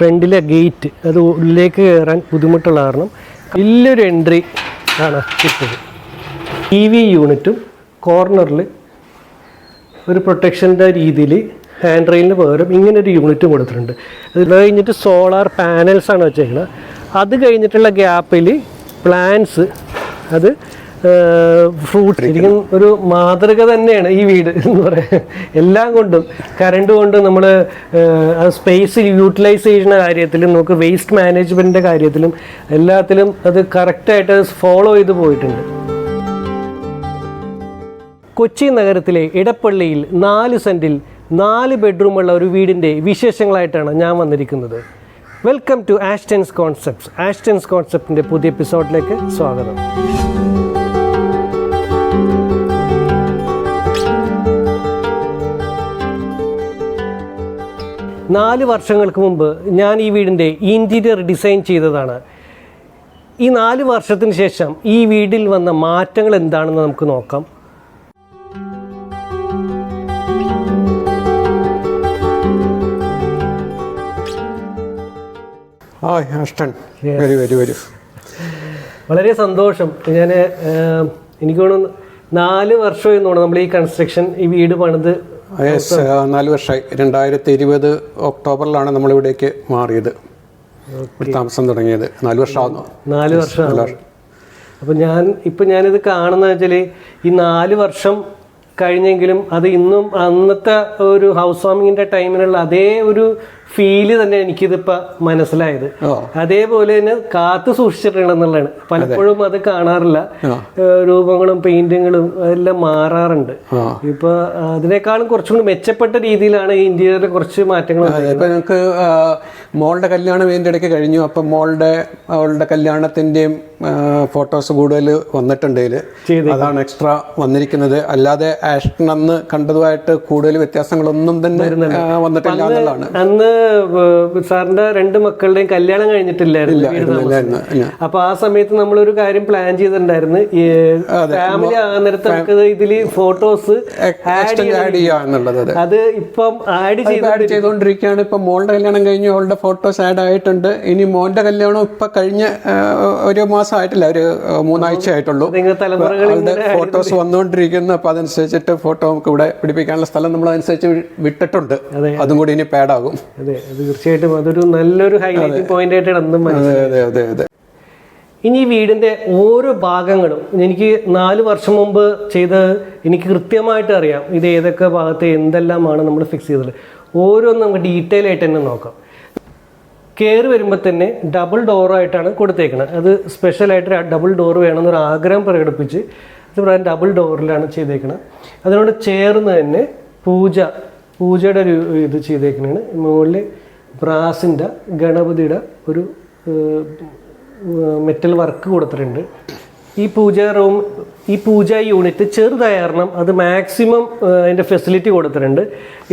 ഫ്രണ്ടിലെ ഗേറ്റ് അത് ഉള്ളിലേക്ക് കയറാൻ ബുദ്ധിമുട്ടുള്ള കാരണം വലിയൊരു എൻട്രി ആണ് കിട്ടിയത്. ടി വി യൂണിറ്റും കോർണറിൽ ഒരു പ്രൊട്ടക്ഷന്റെ രീതിയിൽ ഹാൻഡ് റെയിലിന് പകരം ഇങ്ങനെ ഒരു യൂണിറ്റും കൊടുത്തിട്ടുണ്ട്. അത് കഴിഞ്ഞിട്ട് സോളാർ പാനൽസാണ് വെച്ചേക്കുന്നത് അത് കഴിഞ്ഞിട്ടുള്ള ഗ്യാപ്പിൽ പ്ലാൻസ് അത് ഫ്രൂട്ട്സ് ശരിക്കും ഒരു മാതൃക തന്നെയാണ് ഈ വീട് എന്ന് പറയാം. എല്ലാം കൊണ്ടും കറണ്ട് കൊണ്ടും നമ്മൾ സ്പേസ് യൂട്ടിലൈസ് ചെയ്യുന്ന കാര്യത്തിലും നമുക്ക് വേസ്റ്റ് മാനേജ്മെന്റിന്റെ കാര്യത്തിലും എല്ലാത്തിലും അത് കറക്റ്റായിട്ട് ഫോളോ ചെയ്ത് പോയിട്ടുണ്ട്. കൊച്ചി നഗരത്തിലെ ഇടപ്പള്ളിയിൽ നാല് സെന്റിൽ നാല് ബെഡ്റൂമുള്ള ഒരു വീടിന്റെ വിശേഷങ്ങളായിട്ടാണ് ഞാൻ വന്നിരിക്കുന്നത്. Welcome to Astons concepts Astons കോൺസെപ്റ്റിന്റെ പുതിയ എപ്പിസോഡിലേക്ക് സ്വാഗതം. നാല് വർഷങ്ങൾക്ക് മുമ്പ് ഞാൻ ഈ വീടിന്റെ ഇന്റീരിയർ ഡിസൈൻ ചെയ്തതാണ്. ഈ നാല് വർഷത്തിന് ശേഷം ഈ വീടിൽ വന്ന മാറ്റങ്ങൾ എന്താണെന്ന് നമുക്ക് നോക്കാം. ആ അഷ്ടൻ വരൂ വരൂ വരൂ. വളരെ സന്തോഷം. ഞാൻ എനിക്ക് തോന്നുന്നു നാല് വർഷം എന്ന് തോന്നുന്നു നമ്മൾ ഈ കൺസ്ട്രക്ഷൻ ഈ വീട് പണിത് യെസ് നാല് വർഷമായി രണ്ടായിരത്തി ഇരുപത് ഒക്ടോബറിലാണ് നമ്മളിവിടേക്ക് മാറിയത്. താമസം തുടങ്ങിയത്. നാല് വർഷമാകുന്നു നാല് വർഷം. അപ്പം ഞാൻ ഇപ്പം ഞാനിത് കാണുന്ന വെച്ചാൽ ഈ നാല് വർഷം കഴിഞ്ഞെങ്കിലും അത് ഇന്നും അന്നത്തെ ഒരു ഹൗസ് വാമിങ്ങിന്റെ ടൈമിലുള്ള അതേ ഒരു ഫീൽ തന്നെ എനിക്കിതിപ്പോൾ മനസ്സിലായത്. അതേപോലെ തന്നെ കാത്തു സൂക്ഷിച്ചിട്ടുണ്ടെന്നുള്ളതാണ്. പലപ്പോഴും അത് കാണാറില്ല. രൂപങ്ങളും പെയിന്റിങ്ങുകളും എല്ലാം മാറാറുണ്ട്. ഇപ്പൊ അതിനേക്കാളും കുറച്ചുകൂടി മെച്ചപ്പെട്ട രീതിയിലാണ് ഈ ഇന്ത്യയിലെ കുറച്ച് മാറ്റങ്ങൾ ഇപ്പം ഞങ്ങൾക്ക് മോളുടെ കല്യാണം ഇതിന്റെ ഇടയ്ക്ക് കഴിഞ്ഞു. അപ്പം മോളുടെ അവളുടെ കല്യാണത്തിന്റെയും ഫോട്ടോസ് കൂടുതൽ വന്നിട്ടുണ്ട് അതാണ് എക്സ്ട്രാ വന്നിരിക്കുന്നത്. അല്ലാതെ ആഷ്ടൻ അന്ന് കണ്ടതുമായിട്ട് കൂടുതൽ വ്യത്യാസങ്ങളൊന്നും തന്നെ വന്നിട്ടില്ല എന്നുള്ളതാണ്. അന്ന് സാറിന്റെ രണ്ട് മക്കളുടെയും കല്യാണം കഴിഞ്ഞിട്ടില്ലായിരുന്നു. അപ്പൊ ആ സമയത്ത് നമ്മളൊരു കാര്യം പ്ലാൻ ചെയ്തിട്ടുണ്ടായിരുന്നു. ഫാമിലി ആകുന്നിടത്ത് നമുക്ക് ഇതിൽ ഫോട്ടോസ് ആഡ് അത് ഇപ്പം ആഡ് ചെയ്ത് ആഡ് ചെയ്തുകൊണ്ടിരിക്കുകയാണ് ഇപ്പൊ മോളുടെ കല്യാണം കഴിഞ്ഞു അവളുടെ ഫോട്ടോസ് ആഡ് ആയിട്ടുണ്ട്. ഇനി മോന്റെ കല്യാണം ഇപ്പൊ കഴിഞ്ഞ ഒരു മാസം ആയിട്ടില്ല ഒരു ആ, മൂന്നാഴ്ച ആയിട്ടുള്ളൂ. അവളുടെ ഫോട്ടോസ് വന്നുകൊണ്ടിരിക്കുന്നു അപ്പൊ അതനുസരിച്ചിട്ട് ഫോട്ടോ നമുക്ക് ഇവിടെ പിടിപ്പിക്കാനുള്ള സ്ഥലം നമ്മൾ അതനുസരിച്ച് വിട്ടിട്ടുണ്ട്. അതും. കൂടി ഇനി പാഡാകും അതെ തീർച്ചയായിട്ടും അതൊരു നല്ലൊരു ഹൈലൈറ്റ് പോയിന്റ് ആയിട്ട് ഇനി ഈ വീടിന്റെ ഓരോ ഭാഗങ്ങളും എനിക്ക് നാല് വർഷം മുമ്പ് ചെയ്ത് എനിക്ക് കൃത്യമായിട്ട് അറിയാം ഇത് ഏതൊക്കെ ഭാഗത്ത് എന്തെല്ലാമാണ് നമ്മൾ ഫിക്സ് ചെയ്തത്. ഓരോന്നും നമുക്ക് ഡീറ്റെയിൽ ആയിട്ട് തന്നെ നോക്കാം. കയറി വരുമ്പോൾ തന്നെ ഡബിൾ ഡോറായിട്ടാണ് കൊടുത്തേക്കുന്നത് അത് സ്പെഷ്യലായിട്ട് ഡബിൾ ഡോർ വേണമെന്നൊരു ആഗ്രഹം പ്രകടിപ്പിച്ച് അത് പറയാൻ ഡബിൾ ഡോറിലാണ് ചെയ്തേക്കുന്നത് അതിനോട് ചേർന്ന് തന്നെ പൂജ പൂജയുടെ ഒരു ഇത് ചെയ്തേക്കുന്നതാണ് മുകളിൽ ബ്രാസിന്റെ ഗണപതിയുടെ ഒരു മെറ്റൽ വർക്ക് കൊടുത്തിട്ടുണ്ട്. ഈ പൂജ റൂം ഈ പൂജ യൂണിറ്റ് ചെറുതായ കാരണം അത് മാക്സിമം അതിന്റെ ഫെസിലിറ്റി കൊടുത്തിട്ടുണ്ട്.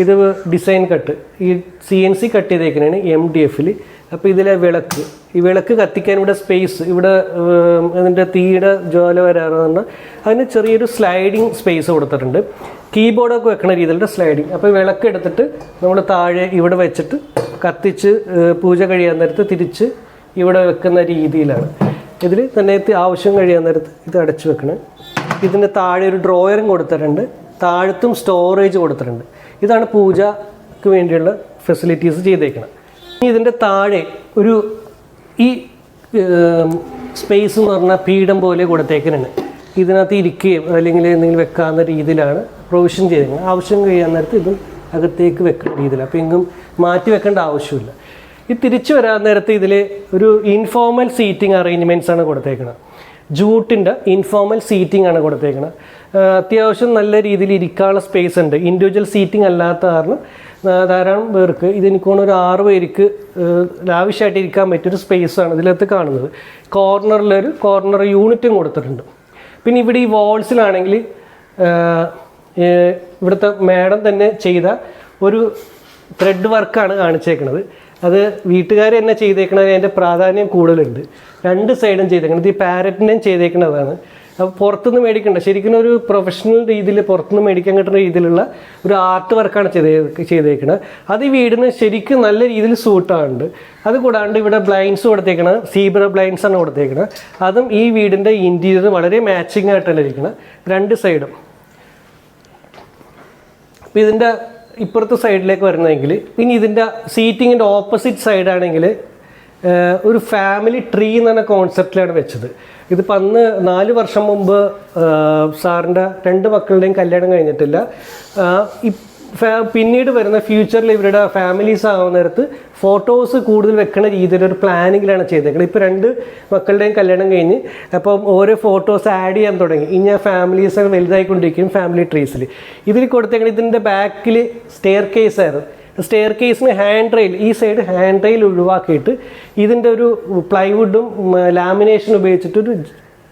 ഇത് ഡിസൈൻ കട്ട് ഈ സി എൻ സി കട്ട് ചെയ്തേക്കുന്നതാണ് എം ഡി എഫിൽ അപ്പോൾ ഇതിലെ വിളക്ക്. ഈ വിളക്ക് കത്തിക്കാൻ ഇവിടെ സ്പേസ് ഇവിടെ അതിന്റെ തീയുടെ ജ്വാല വരാറ് പറഞ്ഞാൽ അതിന് ചെറിയൊരു സ്ലൈഡിങ് സ്പേസ് കൊടുത്തിട്ടുണ്ട്. കീബോർഡൊക്കെ വെക്കുന്ന രീതിയിലുള്ള സ്ലൈഡിങ് അപ്പോൾ വിളക്ക് എടുത്തിട്ട് നമ്മൾ താഴെ ഇവിടെ വെച്ചിട്ട് കത്തിച്ച് പൂജ കഴിയാൻ നേരത്ത് തിരിച്ച് ഇവിടെ വെക്കുന്ന രീതിയിലാണ്. ഇതിൽ തന്നെ ആവശ്യം കഴിയാൻ നേരത്ത് ഇത് അടച്ചു വെക്കണം. ഇതിന്റെ താഴെ ഒരു ഡ്രോയറും കൊടുത്തിട്ടുണ്ട്. താഴത്തും സ്റ്റോറേജ് കൊടുത്തിട്ടുണ്ട്. ഇതാണ് പൂജക്ക് വേണ്ടിയുള്ള ഫെസിലിറ്റീസ് ചെയ്തേക്കണം ഇതിന്റെ താഴെ ഒരു ഈ സ്പേസ് എന്ന് പറഞ്ഞാൽ പീഠം പോലെ കൊടുത്തേക്കുന്നുണ്ട്. ഇതിനകത്ത് ഇരിക്കുകയും അല്ലെങ്കിൽ എന്തെങ്കിലും വെക്കാവുന്ന രീതിയിലാണ് പ്രൊവിഷൻ ചെയ്തിരിക്കുന്നത്. ആവശ്യം കഴിയാൻ നേരത്ത് ഇതും അകത്തേക്ക് വെക്കുന്ന രീതിയിൽ അപ്പോൾ എങ്ങും മാറ്റി വെക്കേണ്ട ആവശ്യമില്ല. ഈ തിരിച്ചു വരാൻ നേരത്ത് ഇതിൽ ഒരു ഇൻഫോർമൽ സീറ്റിംഗ് അറേഞ്ച്മെന്റ്സ് ആണ് കൊടുത്തേക്കുന്നത് ജൂട്ടിന്റെ ഇൻഫോർമൽ സീറ്റിംഗ് ആണ് കൊടുത്തേക്കുന്നത് അത്യാവശ്യം നല്ല രീതിയിൽ ഇരിക്കാനുള്ള സ്പേസ് ഉണ്ട്. ഇൻഡിവിജ്വൽ സീറ്റിംഗ് അല്ലാത്ത കാരണം ധാരാളം പേർക്ക് ഇതെനിക്ക് ഒരു ആറ് പേർക്ക് ലാവിഷായിട്ട് ഇരിക്കാൻ പറ്റിയൊരു സ്പേസാണ് ഇതിലകത്ത് കാണുന്നത്. കോർണറിലൊരു കോർണർ യൂണിറ്റും കൊടുത്തിട്ടുണ്ട്. പിന്നെ ഇവിടെ ഈ വാൾസിലാണെങ്കിൽ ഇവിടുത്തെ മാഡം തന്നെ ചെയ്ത ഒരു ത്രെഡ് വർക്കാണ് കാണിച്ചേക്കുന്നത് അത് വീട്ടുകാർ തന്നെ ചെയ്തേക്കണത് അതിന്റെ പ്രാധാന്യം കൂടുതലുണ്ട്. രണ്ട് സൈഡും ചെയ്തേക്കുന്നത് ഈ പാരറ്റിന്റെയും ചെയ്തേക്കണതാണ്. പുറത്തുനിന്ന് മേടിക്കണ്ട. ശരിക്കും ഒരു പ്രൊഫഷണൽ രീതിയിൽ പുറത്തുനിന്ന് മേടിക്കാൻ കിട്ടുന്ന രീതിയിലുള്ള ഒരു ആർട്ട് വർക്കാണ് ചെയ്ത് ചെയ്തേക്കുന്നത് അത് ഈ വീടിന് ശരിക്കും നല്ല രീതിയിൽ സൂട്ടാകുന്നുണ്ട് അത് കൂടാണ്ട് ഇവിടെ ബ്ലൈൻഡ്സ് കൊടുത്തേക്കണം സീബ്ര ബ്ലൈൻഡ്സ് ആണ് കൊടുത്തേക്കുന്നത് അതും ഈ വീടിന്റെ ഇന്റീരിയർ വളരെ മാച്ചിങ് ആയിട്ടാണ് ഇരിക്കുന്നത് രണ്ട് സൈഡും അപ്പോൾ ഇതിന്റെ ഇപ്പുറത്തെ സൈഡിലേക്ക് വരുന്നതെങ്കിൽ ഇനി ഇതിന്റെ സീറ്റിങ്ങിന്റെ ഓപ്പോസിറ്റ് സൈഡാണെങ്കിൽ ഒരു ഫാമിലി ട്രീ എന്ന് പറഞ്ഞ കോൺസെപ്റ്റിലാണ് വെച്ചത്. ഇതിപ്പോൾ അന്ന് നാല് വർഷം മുമ്പ് സാറിന്റെ രണ്ട് മക്കളുടെയും കല്യാണം കഴിഞ്ഞിട്ടില്ല. പിന്നീട് വരുന്ന ഫ്യൂച്ചറിൽ ഇവരുടെ ഫാമിലീസ് ആവുന്ന നേരത്ത് ഫോട്ടോസ് കൂടുതൽ വെക്കുന്ന രീതിയിലൊരു പ്ലാനിങ്ങിലാണ് ചെയ്തേക്കുന്നത് ഇപ്പോൾ രണ്ട് മക്കളുടെയും കല്യാണം കഴിഞ്ഞ് അപ്പം ഓരോ ഫോട്ടോസ് ആഡ് ചെയ്യാൻ തുടങ്ങി. ഇനി ആ ഫാമിലീസ് വലുതായിക്കൊണ്ടിരിക്കും ഫാമിലി ട്രീസിൽ ഇതിൽ കൊടുത്തേക്കുന്നത് ഇതിന്റെ ബാക്കിൽ സ്റ്റെയർ കേസ് ആയിരുന്നു. സ്റ്റെയർ കേസിന് ഹാൻഡ് റെയിൽ ഈ സൈഡ് ഹാൻഡ് റെയിൽ ഒഴിവാക്കിയിട്ട് ഇതിന്റെ ഒരു പ്ലൈവുഡും ലാമിനേഷൻ ഉപയോഗിച്ചിട്ടൊരു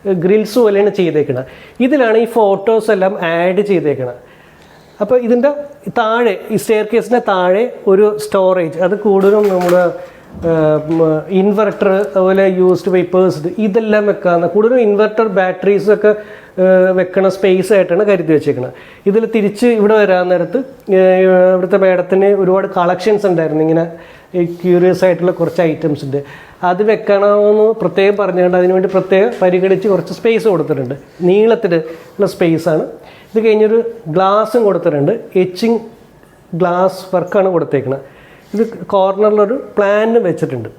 ഗ്രിൽസ് പോലെയാണ് ചെയ്തേക്കുന്നത് ഇതിലാണ് ഈ ഫോട്ടോസ് എല്ലാം ആഡ് ചെയ്തേക്കുന്നത് അപ്പോൾ ഇതിന്റെ താഴെ ഈ സ്റ്റെയർ കേസിന്റെ താഴെ ഒരു സ്റ്റോറേജ് അത് കൂടുതലും നമ്മൾ ഇൻവെർട്ടർ അതുപോലെ യൂസ്ഡ് പേപ്പേഴ്സ് ഇതെല്ലാം വെക്കാവുന്ന കൂടുതലും ഇൻവെർട്ടർ ബാറ്ററീസ് ഒക്കെ വെക്കണ സ്പേസ് ആയിട്ടാണ് കരുതി വെച്ചേക്കുന്നത് ഇതിൽ തിരിച്ച് ഇവിടെ വരാൻ നേരത്ത് ഇവിടുത്തെ മേഡത്തിന് ഒരുപാട് കളക്ഷൻസ് ഉണ്ടായിരുന്നു. ഇങ്ങനെ ക്യൂരിയസ് ആയിട്ടുള്ള കുറച്ച് ഐറ്റംസ് ഉണ്ട്. അത് വെക്കണമെന്ന് പ്രത്യേകം പറഞ്ഞുകൊണ്ട് അതിനുവേണ്ടി പ്രത്യേകം പരിഗണിച്ച് കുറച്ച് സ്പേസ് കൊടുത്തിട്ടുണ്ട്. നീളത്തിൽ ഉള്ള സ്പേസാണ് ഇത് കഴിഞ്ഞൊരു ഗ്ലാസും കൊടുത്തിട്ടുണ്ട്. എച്ചിങ് ഗ്ലാസ് വർക്കാണ് കൊടുത്തേക്കുന്നത് ഇത് കോർണറിലൊരു പ്ലാന്റ് വെച്ചിട്ടുണ്ട്.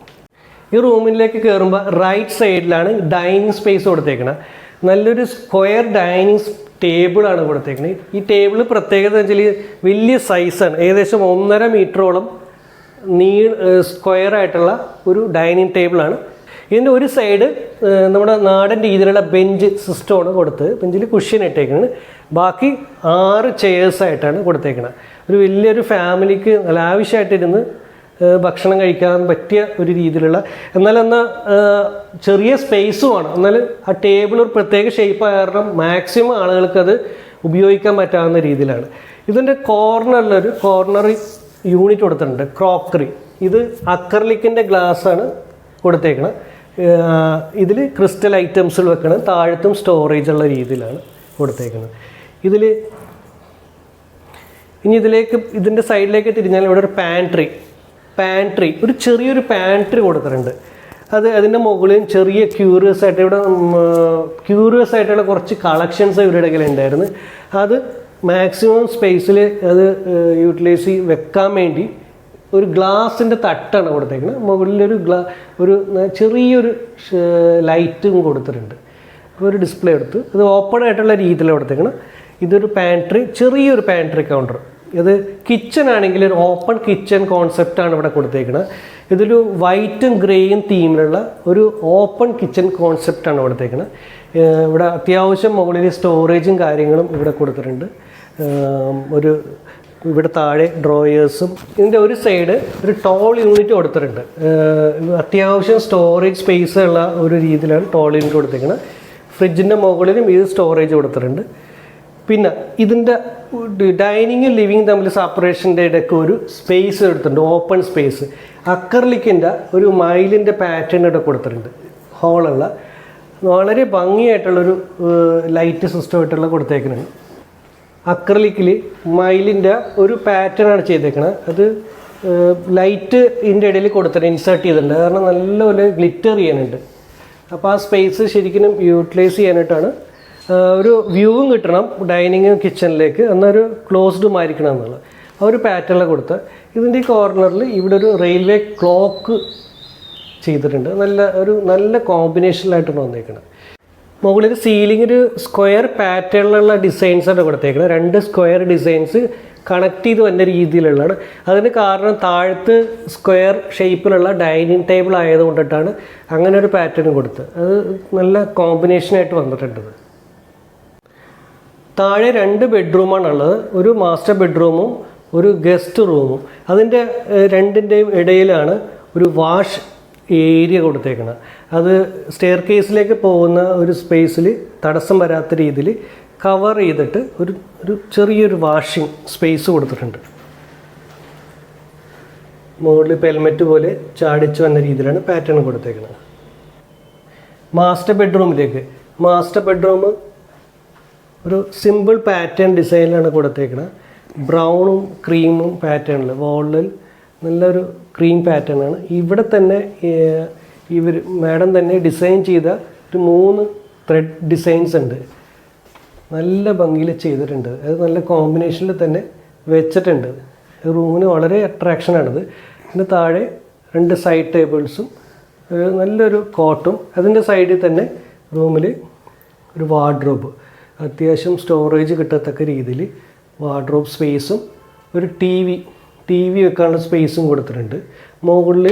ഈ റൂമിലേക്ക് കയറുമ്പോൾ റൈറ്റ് സൈഡിലാണ് ഡൈനിങ് സ്പേസ് കൊടുത്തേക്കുന്നത് നല്ലൊരു സ്ക്വയർ ഡൈനിങ് ടേബിളാണ് കൊടുത്തേക്കുന്നത് ഈ ടേബിൾ പ്രത്യേകത വെച്ചാൽ വലിയ സൈസാണ് ഏകദേശം ഒന്നര മീറ്ററോളം നീ സ്ക്വയർ ആയിട്ടുള്ള ഒരു ഡൈനിങ് ടേബിളാണ് ഇതിന്റെ ഒരു സൈഡ് നമ്മുടെ നാടൻ രീതിയിലുള്ള ബെഞ്ച് സിസ്റ്റമാണ് കൊടുത്ത് ബെഞ്ചിൽ കുഷ്യൻ ഇട്ടേക്കുന്നത് ബാക്കി ആറ് ചെയേഴ്സായിട്ടാണ് കൊടുത്തേക്കുന്നത് ഒരു വലിയൊരു ഫാമിലിക്ക് നല്ല ആവശ്യമായിട്ടിരുന്ന് ഭക്ഷണം കഴിക്കാൻ പറ്റിയ ഒരു രീതിയിലുള്ള എന്നാൽ എന്നാൽ ചെറിയ സ്പേസുമാണ് എന്നാൽ ആ ടേബിൾ ഒരു പ്രത്യേക ഷേപ്പ് കാരണം മാക്സിമം ആളുകൾക്ക് അത് ഉപയോഗിക്കാൻ പറ്റാവുന്ന രീതിയിലാണ്. ഇതിന്റെ കോർണറിലൊരു കോർണർ യൂണിറ്റ് കൊടുത്തിട്ടുണ്ട് ക്രോക്കറി ഇത് അക്കർലിക്കിന്റെ ഗ്ലാസ്സാണ് കൊടുത്തേക്കണം. ഇതിൽ ക്രിസ്റ്റൽ ഐറ്റംസിൽ വെക്കണം. താഴത്തും സ്റ്റോറേജ് ഉള്ള രീതിയിലാണ് കൊടുത്തേക്കുന്നത് ഇതിൽ ഇനി ഇതിലേക്ക് ഇതിന്റെ സൈഡിലേക്ക് തിരിഞ്ഞാൽ ഇവിടെ ഒരു പാൻട്രി പാൻട്രി ഒരു ചെറിയൊരു പാൻട്രി കൊടുത്തിട്ടുണ്ട്. അത് അതിന്റെ മുകളിൽ ചെറിയ ക്യൂറിയസ് ആയിട്ട് ഇവിടെ ക്യൂറിയസ് ആയിട്ടുള്ള കുറച്ച് കളക്ഷൻസ് ഇവരുടെ ഉണ്ടായിരുന്നു. അത് മാക്സിമം സ്പേസിൽ അത് യൂട്ടിലൈസ് ചെയ്ത് വെക്കാൻ വേണ്ടി ഒരു ഗ്ലാസിന്റെ തട്ടാണ് കൊടുത്തേക്കുന്നത്. മുകളിലൊരു ഗ്ലാ ഒരു ചെറിയൊരു ലൈറ്റും കൊടുത്തിട്ടുണ്ട്. ഒരു ഡിസ്പ്ലേ എടുത്ത് അത് ഓപ്പൺ ആയിട്ടുള്ള രീതിയിൽ കൊടുത്തേക്കണം ഇതൊരു പാൻട്രി ചെറിയൊരു പാൻട്രി കൗണ്ടർ ഇത് കിച്ചൺ ആണെങ്കിൽ ഒരു ഓപ്പൺ കിച്ചൺ കോൺസെപ്റ്റാണ് ഇവിടെ കൊടുത്തേക്കുന്നത് ഇതൊരു വൈറ്റും ഗ്രേയും തീമിലുള്ള ഒരു ഓപ്പൺ കിച്ചൺ കോൺസെപ്റ്റാണ് കൊടുത്തേക്കുന്നത് ഇവിടെ അത്യാവശ്യം മുകളിൽ സ്റ്റോറേജും കാര്യങ്ങളും ഇവിടെ കൊടുത്തിട്ടുണ്ട്. ഒരു ഇവിടെ താഴെ ഡ്രോയേഴ്സും ഇതിന്റെ ഒരു സൈഡ് ഒരു ടോൾ യൂണിറ്റ് കൊടുത്തിട്ടുണ്ട്. അത്യാവശ്യം സ്റ്റോറേജ് സ്പേസ് ഉള്ള ഒരു രീതിയിലാണ് ടോൾ യൂണിറ്റ് കൊടുത്തേക്കുന്നത് ഫ്രിഡ്ജിന്റെ മുകളിലും ഇത് സ്റ്റോറേജ് കൊടുത്തിട്ടുണ്ട്. പിന്നെ ഇതിന്റെ ഡൈനിങ്ങും ലിവിങ് തമ്മിൽ സെപ്പറേഷന്റെ ഇടയ്ക്ക് ഒരു സ്പേസ് എടുത്തിട്ടുണ്ട് ഓപ്പൺ സ്പേസ്. അക്കർലിക്കിന്റെ ഒരു മൈലിന്റെ പാറ്റേൺ ഇവിടെ കൊടുത്തിട്ടുണ്ട്. ഹോളുള്ള വളരെ ഭംഗിയായിട്ടുള്ളൊരു ലൈറ്റ് സിസ്റ്റമായിട്ടുള്ള കൊടുത്തേക്കുന്നുണ്ട് അക്രലിക്കിൽ മൈലിന്റെ ഒരു പാറ്റേൺ ആണ് ചെയ്തേക്കണത് അത് ലൈറ്റ് ഇതിന്റെ ഇടയിൽ കൊടുത്തിട്ട് ഇൻസേർട്ട് ചെയ്തിട്ടുണ്ട്. കാരണം നല്ലപോലെ ഗ്ലിറ്റർ ചെയ്യാനുണ്ട്. അപ്പോൾ ആ സ്പേസ് ശരിക്കും യൂട്ടിലൈസ് ചെയ്യാനായിട്ടാണ് ഒരു വ്യൂവും കിട്ടണം ഡൈനിങ് കിച്ചണിലേക്ക് എന്നൊരു ക്ലോസ്ഡും ആയിരിക്കണം എന്നുള്ളത് ആ ഒരു പാറ്റേണിൽ കൊടുത്ത് ഇതിന്റെ ഈ കോർണറിൽ ഇവിടെ ഒരു റെയിൽവേ ക്ലോക്ക് ചെയ്തിട്ടുണ്ട്. നല്ല ഒരു നല്ല കോമ്പിനേഷനിലായിട്ടാണ് വന്നേക്കുന്നത് മുകളിൽ സീലിംഗ് ഒരു സ്ക്വയർ പാറ്റേണിലുള്ള ഡിസൈൻസ് ആണ് കൊടുത്തേക്കുന്നത് രണ്ട് സ്ക്വയർ ഡിസൈൻസ് കണക്ട് ചെയ്ത് വന്ന രീതിയിലുള്ളതാണ്. അതിന് കാരണം താഴത്ത് സ്ക്വയർ ഷേപ്പിലുള്ള ഡൈനിങ് ടേബിൾ ആയതുകൊണ്ടിട്ടാണ് അങ്ങനെ ഒരു പാറ്റേൺ കൊടുത്തത് അത് നല്ല കോമ്പിനേഷനായിട്ട് വന്നിട്ടുണ്ട് ഇത്. താഴെ രണ്ട് ബെഡ്റൂമാണ് ഉള്ളത് ഒരു മാസ്റ്റർ ബെഡ്റൂമും ഒരു ഗസ്റ്റ് റൂമും. അതിന്റെ രണ്ടിന്റെയും ഇടയിലാണ് ഒരു വാഷ് ഏരിയ കൊടുത്തേക്കുന്നത് അത് സ്റ്റെയർ കേസിലേക്ക് പോകുന്ന ഒരു സ്പേസിൽ തടസ്സം വരാത്ത രീതിയിൽ കവർ ചെയ്തിട്ട് ഒരു ഒരു ചെറിയൊരു വാഷിംഗ് സ്പേസ് കൊടുത്തിട്ടുണ്ട്. മുകളിൽ ഹെൽമെറ്റ് പോലെ ചാടിച്ചു വന്ന രീതിയിലാണ് പാറ്റേൺ കൊടുത്തേക്കുന്നത് മാസ്റ്റർ ബെഡ്റൂമിലേക്ക്. മാസ്റ്റർ ബെഡ്റൂം ഒരു സിമ്പിൾ പാറ്റേൺ ഡിസൈനിലാണ് കൊടുത്തേക്കുന്നത് ബ്രൗണും ക്രീമും പാറ്റേണിൽ വോളിൽ നല്ലൊരു ക്രീം പാറ്റേൺ ആണ്. ഇവിടെ തന്നെ ഇവർ മാഡം തന്നെ ഡിസൈൻ ചെയ്ത ഒരു മൂന്ന് ത്രെഡ് ഡിസൈൻസ് ഉണ്ട്. നല്ല ഭംഗിയിൽ ചെയ്തിട്ടുണ്ട്. അത് നല്ല കോമ്പിനേഷനിൽ തന്നെ വെച്ചിട്ടുണ്ട്. റൂമിന് വളരെ അട്രാക്ഷനാണത് അതിന്റെ താഴെ രണ്ട് സൈഡ് ടേബിൾസും നല്ലൊരു കോട്ടും അതിന്റെ സൈഡിൽ തന്നെ റൂമിൽ ഒരു വാർഡ്രോബ് അത്യാവശ്യം സ്റ്റോറേജ് കിട്ടത്തക്ക രീതിയിൽ വാർഡ്രോബ് സ്പേസും ഒരു ടി വി ടി വി വെക്കാനുള്ള സ്പേസും കൊടുത്തിട്ടുണ്ട്. മുകളിൽ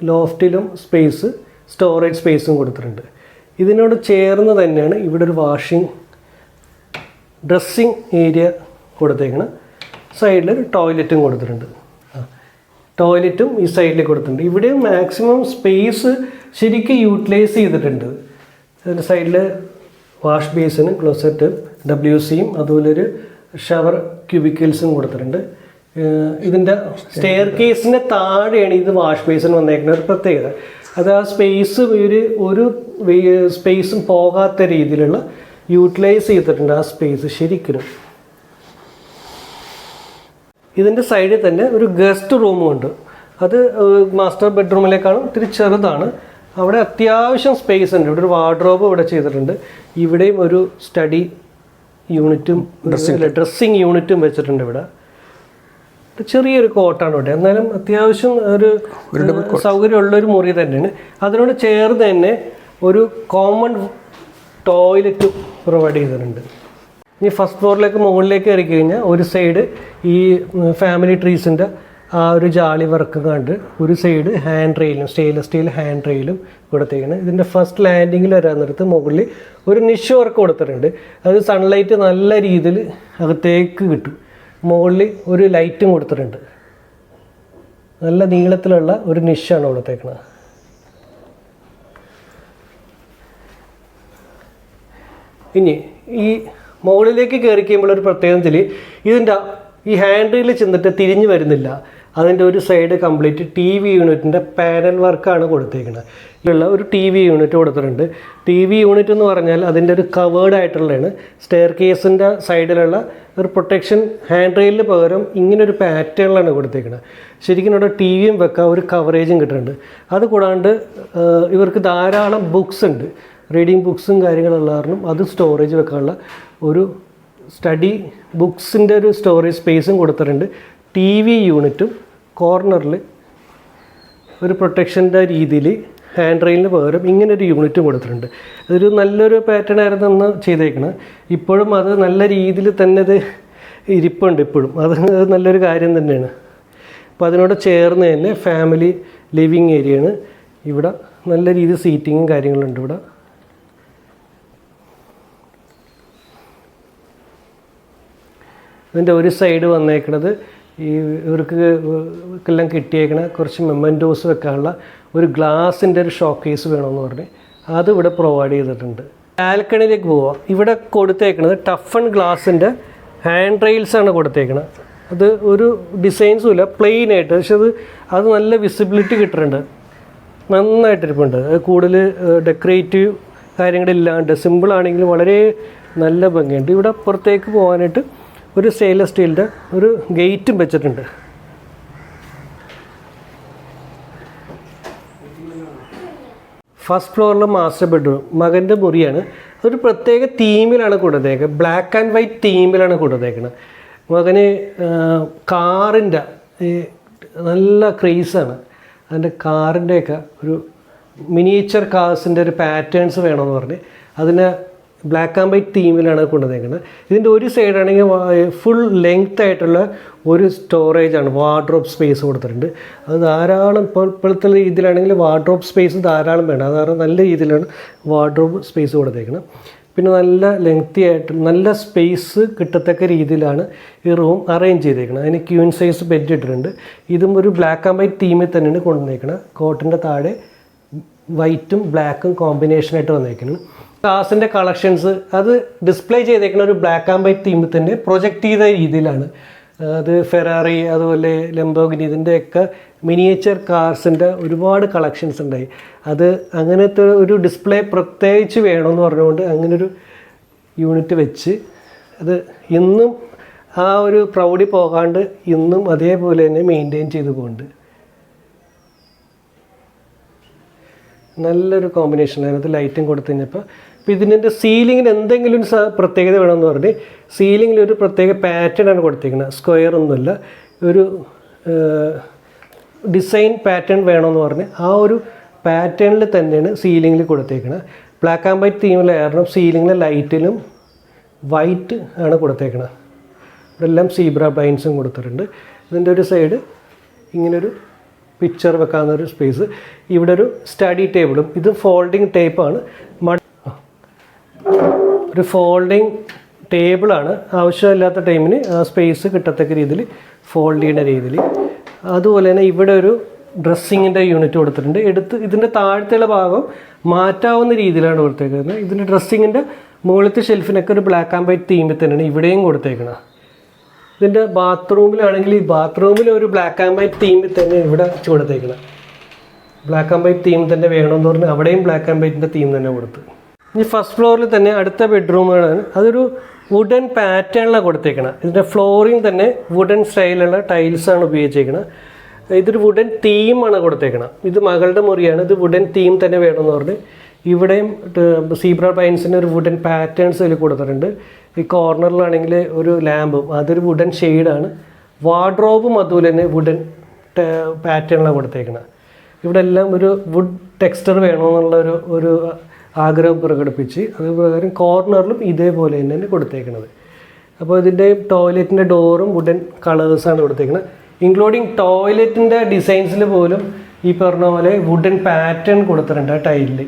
ലോഫ്റ്റിലും സ്പേസ് സ്റ്റോറേജ് സ്പേസും കൊടുത്തിട്ടുണ്ട്. ഇതിനോട് ചേർന്ന് തന്നെയാണ് ഇവിടെ ഒരു വാഷിംഗ് ഡ്രസ്സിങ് ഏരിയ കൊടുത്തേക്കണം. സൈഡിൽ ഒരു ടോയ്ലറ്റും കൊടുത്തിട്ടുണ്ട്. ടോയ്ലറ്റും ഈ സൈഡിൽ കൊടുത്തിട്ടുണ്ട്. ഇവിടെ മാക്സിമം സ്പേസ് ശരിക്കും യൂട്ടിലൈസ് ചെയ്തിട്ടുണ്ട്. അതിന്റെ സൈഡിൽ വാഷ് ബേസിന് ക്ലോസറ്റ് ഡബ്ല്യു സിയും അതുപോലെ ഒരു ഷവർ ക്യൂബിക്കൽസും കൊടുത്തിട്ടുണ്ട്. ഇതിന്റെ സ്റ്റെയർ കേസിന്റെ താഴെയാണ് ഇത് വാഷ് ബേസിന് വന്നേക്കുന്ന ഒരു പ്രത്യേകത. അത് ആ സ്പേസ് ഒരു ഒരു സ്പേസും പോകാത്ത രീതിയിലുള്ള യൂട്ടിലൈസ് ചെയ്തിട്ടുണ്ട് ആ സ്പേസ് ശരിക്കും. ഇതിന്റെ സൈഡിൽ തന്നെ ഒരു ഗസ്റ്റ് റൂമും ഉണ്ട്. അത് മാസ്റ്റർ ബെഡ്റൂമിലേക്കാളും ഇത്തിരി ചെറുതാണ്. അവിടെ അത്യാവശ്യം സ്പേസ് ഉണ്ട്. ഇവിടെ ഒരു വാർഡ്രോബ് ഇവിടെ ചെയ്തിട്ടുണ്ട്. ഇവിടെയും ഒരു സ്റ്റഡി യൂണിറ്റും ഡ്രസ്സിങ് യൂണിറ്റും വെച്ചിട്ടുണ്ട് ഇവിടെ. ചെറിയൊരു കോട്ടാണ് ഇവിടെ. എന്നാലും അത്യാവശ്യം ഒരു സൗകര്യമുള്ള ഒരു മുറി തന്നെയാണ്. അതിനോട് ചേർന്ന് തന്നെ ഒരു കോമൺ ടോയ്ലറ്റ് പ്രൊവൈഡ് ചെയ്തിട്ടുണ്ട്. ഇനി ഫസ്റ്റ് ഫ്ലോറിലേക്ക് മുകളിലേക്ക് കയറി കഴിഞ്ഞാൽ ഒരു സൈഡ് ഈ ഫാമിലി ട്രീസിന്റെ ആ ഒരു ജാളി വർക്ക് കണ്ട് ഒരു സൈഡ് ഹാൻഡ് റെയിലും സ്റ്റെയിൻലെസ് സ്റ്റീൽ ഹാൻഡ് റെയിലും കൊടുത്തേക്കുന്നത് ഇതിന്റെ ഫസ്റ്റ് ലാൻഡിങ്ങിൽ വരാൻ നേരത്ത് മുകളിൽ ഒരു നിഷ് വർക്ക് കൊടുത്തിട്ടുണ്ട്. അത് സൺലൈറ്റ് നല്ല രീതിയിൽ അകത്തേക്ക് കിട്ടും. മുകളിൽ ഒരു ലൈറ്റും കൊടുത്തിട്ടുണ്ട്. നല്ല നീളത്തിലുള്ള ഒരു നിഷാണ് കൊടുത്തേക്കുന്നത് ഇനി ഈ മുകളിലേക്ക് കയറി കഴിയുമ്പോൾ ഒരു പ്രത്യേകതയിൽ ഇതിന്റെ ഈ ഹാൻഡിൽ ചെന്നിട്ട് തിരിഞ്ഞു വരുന്നില്ല. അതിന്റെ ഒരു സൈഡ് കംപ്ലീറ്റ് ടി വി യൂണിറ്റിന്റെ പാനൽ വർക്കാണ് കൊടുത്തേക്കുന്നത് ഇതിലുള്ള ഒരു ടി വി യൂണിറ്റ് കൊടുത്തിട്ടുണ്ട്. ടി വി യൂണിറ്റ് എന്ന് പറഞ്ഞാൽ അതിന്റെ ഒരു കവേർഡ് ആയിട്ടുള്ളതാണ്. സ്റ്റെയർ കേസിന്റെ സൈഡിലുള്ള ഒരു പ്രൊട്ടക്ഷൻ ഹാൻഡ് റെയിലിന് പകരം ഇങ്ങനെ ഒരു പാറ്റേണിലാണ് കൊടുത്തേക്കുന്നത് ശരിക്കും ഇവിടെ ടി വിയും വെക്കാം ഒരു കവറേജും കിട്ടുന്നുണ്ട്. അത് കൂടാണ്ട് ഇവർക്ക് ധാരാളം ബുക്സ് ഉണ്ട്. റീഡിങ് ബുക്സും കാര്യങ്ങളുള്ള കാരണം അത് സ്റ്റോറേജ് വെക്കാനുള്ള ഒരു സ്റ്റഡി ബുക്സിന്റെ ഒരു സ്റ്റോറേജ് സ്പേസും കൊടുത്തിട്ടുണ്ട്. ടി വി യൂണിറ്റും കോർണറിൽ ഒരു പ്രൊട്ടക്ഷന്റെ രീതിയിൽ ഹാൻഡ് റെയിലിന് പകരം ഇങ്ങനെ ഒരു യൂണിറ്റും കൊടുത്തിട്ടുണ്ട്. അതൊരു നല്ലൊരു പാറ്റേൺ ആയിരുന്നു അന്ന് ചെയ്തേക്കണം. ഇപ്പോഴും അത് നല്ല രീതിയിൽ തന്നെ അത് ഇരിപ്പുണ്ട് ഇപ്പോഴും. അത് നല്ലൊരു കാര്യം തന്നെയാണ്. അപ്പോൾ അതിനോട് ചേർന്ന് തന്നെ ഫാമിലി ലിവിങ് ഏരിയയാണ് ഇവിടെ നല്ല രീതിയിൽ സീറ്റിങ്ങും കാര്യങ്ങളുണ്ട് ഇവിടെ. ഇതിന്റെ ഒരു സൈഡ് വന്നേക്കണത് ഈ ഇവർക്ക് എല്ലാം കിട്ടിയേക്കണ കുറച്ച് മെമ്മന്റോസ് വെക്കാനുള്ള ഒരു ഗ്ലാസിന്റെ ഒരു ഷോ കേസ് വേണമെന്ന് പറഞ്ഞ് അത് ഇവിടെ പ്രൊവൈഡ് ചെയ്തിട്ടുണ്ട്. ബാൽക്കണിയിലേക്ക് പോവാം. ഇവിടെ കൊടുത്തേക്കണത് ടഫൺ ഗ്ലാസിന്റെ ഹാൻഡ് റെയിൽസാണ് ആണ് കൊടുത്തേക്കണത്. അത് ഒരു ഡിസൈൻസും ഇല്ല പ്ലെയിൻ ആയിട്ട്. പക്ഷെ അത് അത് നല്ല വിസിബിലിറ്റി കിട്ടുന്നുണ്ട് നന്നായിട്ടിരിപ്പുണ്ട്. അത് കൂടുതൽ ഡെക്കറേറ്റീവ് കാര്യങ്ങളില്ലാണ്ട് സിമ്പിൾ ആണെങ്കിലും വളരെ നല്ല ഭംഗിയുണ്ട്. ഇവിടെ പുറത്തേക്ക് പോകാനായിട്ട് ഒരു സ്റ്റെയിൻലെസ് സ്റ്റീലിന്റെ ഒരു ഗേറ്റും വെച്ചിട്ടുണ്ട്. ഫസ്റ്റ് ഫ്ലോറിൽ മാസ്റ്റർ ബെഡ്റൂം മകന്റെ മുറിയാണ്. അതൊരു പ്രത്യേക തീമിലാണ് കൊടുത്തേക്കുന്നത് ബ്ലാക്ക് ആൻഡ് വൈറ്റ് തീമിലാണ് കൊടുത്തേക്കുന്നത് മകന് കാറിന്റെ നല്ല ക്രേസാണ് അതിന്റെ കാറിന്റെയൊക്കെ ഒരു മിനിയേച്ചർ കാർസിന്റെ ഒരു പാറ്റേൺസ് വേണമെന്ന് പറഞ്ഞ് അതിനെ ബ്ലാക്ക് ആൻഡ് വൈറ്റ് തീമിലാണ് കൊണ്ടുവന്നേക്കുന്നത്. ഇതിന്റെ ഒരു സൈഡ് ആണെങ്കിൽ ഫുൾ ലെങ്ത് ആയിട്ടുള്ള ഒരു സ്റ്റോറേജാണ് വാർഡ്രോപ്പ് സ്പേസ് കൊടുത്തിട്ടുണ്ട്. അത് ധാരാളം ഇപ്പോൾ ഇപ്പോഴത്തെ രീതിയിലാണെങ്കിൽ വാർഡ്രോപ്പ് സ്പേസ് ധാരാളം വേണം. അത് കാരണം നല്ല രീതിയിലാണ് വാർഡ്രോപ്പ് സ്പേസ് കൊടുത്തേക്കുന്നത് പിന്നെ നല്ല ലെങ്തി ആയിട്ട് നല്ല സ്പേസ് കിട്ടത്തക്ക രീതിയിലാണ് ഈ റൂം അറേഞ്ച് ചെയ്തേക്കുന്നത് അതിന് ക്യൂൻ സൈസ് ബെഡ് ഇട്ടിട്ടുണ്ട്. ഇതും ഒരു ബ്ലാക്ക് ആൻഡ് വൈറ്റ് തീമിൽ തന്നെയാണ് കൊണ്ടുവന്നേക്കുന്നത് കോട്ടിന്റെ താഴെ വൈറ്റും ബ്ലാക്കും കോമ്പിനേഷനായിട്ട് വന്നേക്കുന്നത് ഗ്ലാസിന്റെ കളക്ഷൻസ് അത് ഡിസ്പ്ലേ ചെയ്തേക്കുന്ന ഒരു ബ്ലാക്ക് ആൻഡ് വൈറ്റ് തീമിൽ തന്നെ പ്രൊജക്റ്റ് ചെയ്ത രീതിയിലാണ്. അത് ഫെറാറി അതുപോലെ ലംബോഗിനി ഇതിന്റെയൊക്കെ മിനിയേച്ചർ കാർസിന്റെ ഒരുപാട് കളക്ഷൻസ് ഉണ്ടായി. അത് അങ്ങനത്തെ ഒരു ഡിസ്പ്ലേ പ്രത്യേകിച്ച് വേണമെന്ന് പറഞ്ഞുകൊണ്ട് അങ്ങനൊരു യൂണിറ്റ് വെച്ച് അത് ഇന്നും ആ ഒരു പ്രൗഡി പോകാണ്ട് ഇന്നും അതേപോലെ തന്നെ മെയിന്റെയിൻ ചെയ്തു പോകുന്നുണ്ട് നല്ലൊരു കോമ്പിനേഷൻ അതിനകത്ത് ലൈറ്റും കൊടുത്തു കഴിഞ്ഞപ്പോൾ ഇപ്പോൾ ഇതിന്റെ സീലിങ്ങിന് എന്തെങ്കിലും പ്രത്യേകത വേണമെന്ന് പറഞ്ഞ് സീലിങ്ങിൽ ഒരു പ്രത്യേക പാറ്റേൺ ആണ് കൊടുത്തിരിക്കുന്നത് സ്ക്വയർ ഒന്നുമില്ല. ഒരു ഡിസൈൻ പാറ്റേൺ വേണമെന്ന് പറഞ്ഞ് ആ ഒരു പാറ്റേണിൽ തന്നെയാണ് സീലിങ്ങിൽ കൊടുത്തേക്കുന്നത് ബ്ലാക്ക് ആൻഡ് വൈറ്റ് തീമിൽ കാരണം സീലിങ്ങിലെ ലൈറ്റിലും വൈറ്റ് ആണ് കൊടുത്തേക്കുന്നത് ഇവിടെല്ലാം സീബ്ര ബ്ലൈൻസും കൊടുത്തിട്ടുണ്ട്. ഇതിന്റെ ഒരു സൈഡ് ഇങ്ങനൊരു പിക്ചർ വെക്കാവുന്ന ഒരു സ്പേസ് ഇവിടെ ഒരു സ്റ്റഡി ടേബിളും ഇത് ഫോൾഡിങ് ടേപ്പാണ് മ ഒരു ഫോൾഡിങ് ടേബിളാണ് ആവശ്യമില്ലാത്ത ടൈമിന് സ്പേസ് കിട്ടത്തക്ക രീതിയിൽ ഫോൾഡ് ചെയ്യുന്ന രീതിയിൽ. അതുപോലെ തന്നെ ഇവിടെ ഒരു ഡ്രസ്സിങ്ങിന്റെ യൂണിറ്റ് കൊടുത്തിട്ടുണ്ട്. എടുത്ത് ഇതിന്റെ താഴത്തെയുള്ള ഭാഗം മാറ്റാവുന്ന രീതിയിലാണ് കൊടുത്തേക്കുന്നത്. ഇതിന്റെ ഡ്രസ്സിങ്ങിന്റെ മുകളിലത്തെ ഷെൽഫിനൊക്കെ ഒരു ബ്ലാക്ക് ആൻഡ് വൈറ്റ് തീമിൽ തന്നെയാണ് ഇവിടെയും കൊടുത്തേക്കുന്നത് ഇതിന്റെ ബാത്റൂമിലാണെങ്കിൽ ഈ ബാത്റൂമിൽ ഒരു ബ്ലാക്ക് ആൻഡ് വൈറ്റ് തീമിൽ തന്നെ ഇവിടെ കൊടുത്തേക്കുന്നത് ബ്ലാക്ക് ആൻഡ് വൈറ്റ് തീം തന്നെ വേണമെന്ന് പറഞ്ഞ് അവിടെയും ബ്ലാക്ക് ആൻഡ് വൈറ്റിന്റെ തീം തന്നെ കൊടുത്ത്. ഇനി ഫസ്റ്റ് ഫ്ലോറിൽ തന്നെ അടുത്ത ബെഡ്റൂമാണ് അതൊരു വുഡൻ പാറ്റേണിലാണ് കൊടുത്തേക്കണം. ഇതിന്റെ ഫ്ലോറിങ് തന്നെ വുഡൻ സ്റ്റൈലുള്ള ടൈൽസാണ് ഉപയോഗിച്ചേക്കുന്നത് ഇതൊരു വുഡൻ തീമാണ് കൊടുത്തേക്കണം. ഇത് മകളുടെ മുറിയാണ്. ഇത് വുഡൻ തീം തന്നെ വേണമെന്ന് പറഞ്ഞ് ഇവിടെയും സീബ്ര പൈൻസിന് ഒരു വുഡൻ പാറ്റേൺസ് ഇതിൽ കൊടുത്തിട്ടുണ്ട്. ഈ കോർണറിലാണെങ്കിൽ ഒരു ലാമ്പും അതൊരു വുഡൻ ഷെയ്ഡാണ് വാർഡ്രോബും അതുപോലെ തന്നെ വുഡൻ പാറ്റേണിലാണ് കൊടുത്തേക്കുന്നത് ഇവിടെ എല്ലാം ഒരു വുഡ് ടെക്സ്ചർ വേണമെന്നുള്ള ഒരു ഒരു ആഗ്രഹം പ്രകടിപ്പിച്ച് അത് പ്രകാരം കോർണറിലും ഇതേപോലെ തന്നെ കൊടുത്തേക്കുന്നത് അപ്പോൾ ഇതിന്റെ ടോയ്ലറ്റിന്റെ ഡോറും വുഡൻ കളേഴ്സാണ് കൊടുത്തേക്കുന്നത് ഇൻക്ലൂഡിങ് ടോയ്ലറ്റിന്റെ ഡിസൈൻസിൽ പോലും ഈ പറഞ്ഞ പോലെ വുഡൻ പാറ്റേൺ കൊടുത്തിട്ടുണ്ട് ആ ടൈലിൽ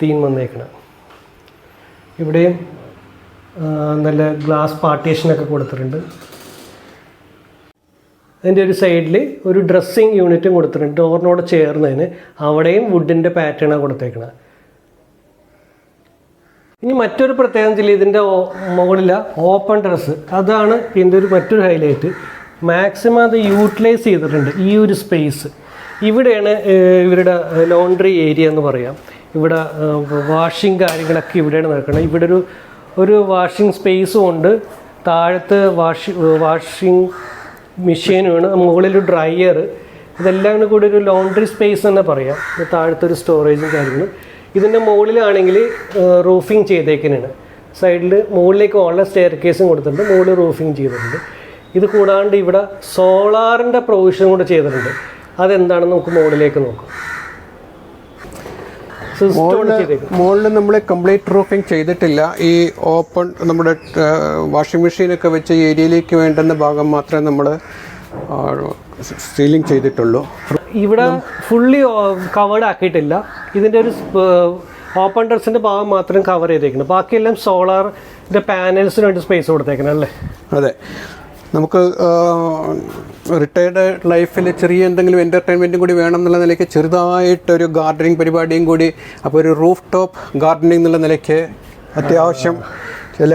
തീൻ വന്നേക്കണം. ഇവിടെയും നല്ല ഗ്ലാസ് പാർട്ടീഷനൊക്കെ കൊടുത്തിട്ടുണ്ട്. അതിന്റെ ഒരു സൈഡിൽ ഒരു ഡ്രസ്സിങ് യൂണിറ്റും കൊടുത്തിട്ടുണ്ട്. ഡോറിനോട് ചേർന്നതിന് അവിടെയും വുഡിന്റെ പാറ്റേണാണ് കൊടുത്തേക്കണത്. ഇനി മറ്റൊരു പ്രത്യേകം ചില ഇതിന്റെ മുകളില ഓപ്പൺ ഡ്രസ്സ് അതാണ് ഇതിന്റെ ഒരു മറ്റൊരു ഹൈലൈറ്റ് മാക്സിമം അത് യൂട്ടിലൈസ് ചെയ്തിട്ടുണ്ട് ഈ ഒരു സ്പേസ് ഇവിടെയാണ് ഇവരുടെ ലോണ്ട്രി ഏരിയ എന്ന് പറയാം. ഇവിടെ വാഷിംഗ് കാര്യങ്ങളൊക്കെ ഇവിടെയാണ് നടക്കുന്നത്. ഇവിടെ ഒരു ഒരു വാഷിംഗ് സ്പേസും ഉണ്ട്. താഴത്ത് വാഷി വാഷിംഗ് മെഷീനുമാണ് മുകളിൽ ഒരു ഡ്രയർ ഇതെല്ലാം കൂടി ഒരു ലോണ്ട്രി സ്പേസ് തന്നെ പറയാം. താഴത്തൊരു സ്റ്റോറേജും കാര്യങ്ങളും. ഇതിന്റെ മുകളിലാണെങ്കിൽ റൂഫിങ് ചെയ്തേക്കുന്നതാണ് സൈഡിൽ മുകളിലേക്ക് ഉള്ള സ്റ്റെയർ കേസും കൊടുത്തിട്ടുണ്ട്. മുകളിൽ റൂഫിങ് ചെയ്തിട്ടുണ്ട്. ഇത് കൂടാണ്ട് ഇവിടെ സോളാറിന്റെ പ്രൊവിഷൻ കൂടെ ചെയ്തിട്ടുണ്ട്. അതെന്താണെന്ന് നമുക്ക് മുകളിലേക്ക് നോക്കാം. മുകളിൽ നമ്മൾ കംപ്ലീറ്റ് റൂഫിംഗ് ചെയ്തിട്ടില്ല. ഈ ഓപ്പൺ നമ്മുടെ വാഷിംഗ് മെഷീനൊക്കെ വെച്ച് ഏരിയയിലേക്ക് വേണ്ടുന്ന ഭാഗം മാത്രമേ നമ്മൾ സീലിംഗ് ചെയ്തിട്ടുള്ളൂ. ഇവിടെ ഫുള്ളി കവേർഡ് ആക്കിയിട്ടില്ല. ഇതിന്റെ ഒരു ഓപ്പൺ ഡ്രസ്സിന്റെ ഭാഗം മാത്രം കവർ ചെയ്തേക്കുന്നത് ബാക്കിയെല്ലാം സോളാറിന്റെ പാനൽസിന് വേണ്ടി സ്പേസ് കൊടുത്തേക്കണം അല്ലേ? അതെ. നമുക്ക് റിട്ടയർഡ് ലൈഫിൽ ചെറിയ എന്തെങ്കിലും എന്റർടൈൻമെന്റും കൂടി വേണം എന്നുള്ള നിലയ്ക്ക് ചെറുതായിട്ടൊരു ഗാർഡനിങ് പരിപാടിയും കൂടി അപ്പോൾ ഒരു റൂഫ് ടോപ്പ് ഗാർഡനിങ് എന്നുള്ള നിലയ്ക്ക് അത്യാവശ്യം ചില